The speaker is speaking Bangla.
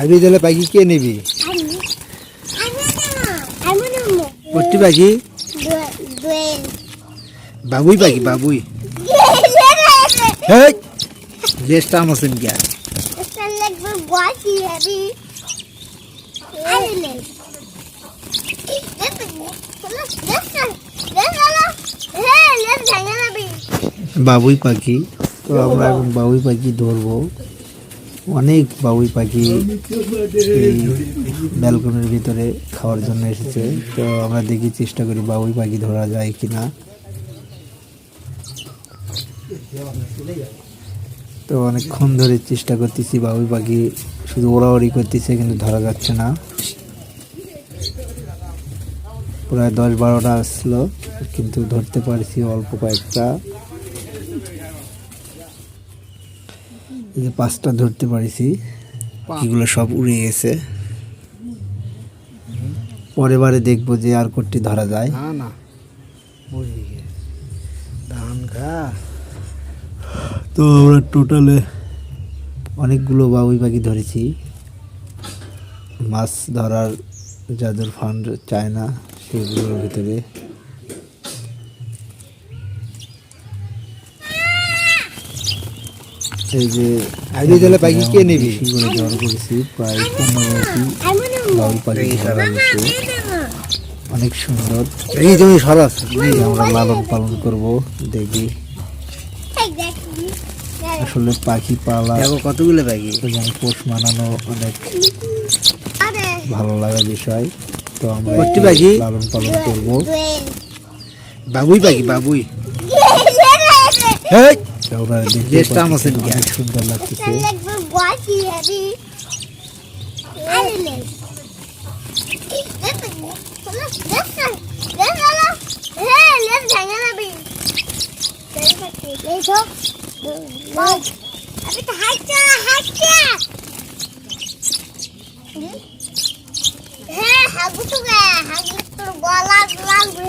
আগে দিলে পাখি কে নিবি? পট্টি পাখি বাবুই পাখি বাবুই। হেই লেজটা আমাছেন গিয়া বাবুই পাখি তো আমরা এখন বাবুই পাখি ধরবো। অনেক বাবুই পাখি এই ব্যালকনির ভিতরে খাওয়ার জন্য এসেছে। তো আমরা দেখি চেষ্টা করি বাবুই পাখি ধরা যায় কিনা। তো অনেকক্ষণ ধরে চেষ্টা করতেছি বাবুই পাখি শুধু ওড়াওড়ি করতেছে কিন্তু ধরা যাচ্ছে না। প্রায় দশ বারোটা আসলো, কিন্তু ধরতে পারছি অল্প কয়েকটা। এই যে পাঁচটা ধরতে পারিছি এগুলো সব উড়ে গেছে। পরে বারে দেখব যে আর কোটটি ধরা যায়। না না। ধান খা। তো আমরা টোটালে অনেকগুলো বাবুই পাখি ধরেছি। মাছ ধরার যাদের ফান্ড চায় না সেগুলোর ভিতরে। এই যে আগে পাখি কে নিবি? জড়ো করেছি প্রায় পনেরোটি পাখি ধরা অনেক সুন্দর। এই তুমি সরাস আমরা লালন পালন করব দেখি। আসলে পাখি পালা কতগুলো পাখি। এবং পোষ মানানো অনেক ভালো লাগা বিষয়। তো আমরা পাখি? লালন পালন করব। বাবুই পাখি বাবুই। হেই! আমরা দেখতে। অনেক সুন্দর লাগতেছে হ্যাঁ হাগু তো হাগু তোর গলা লাগবে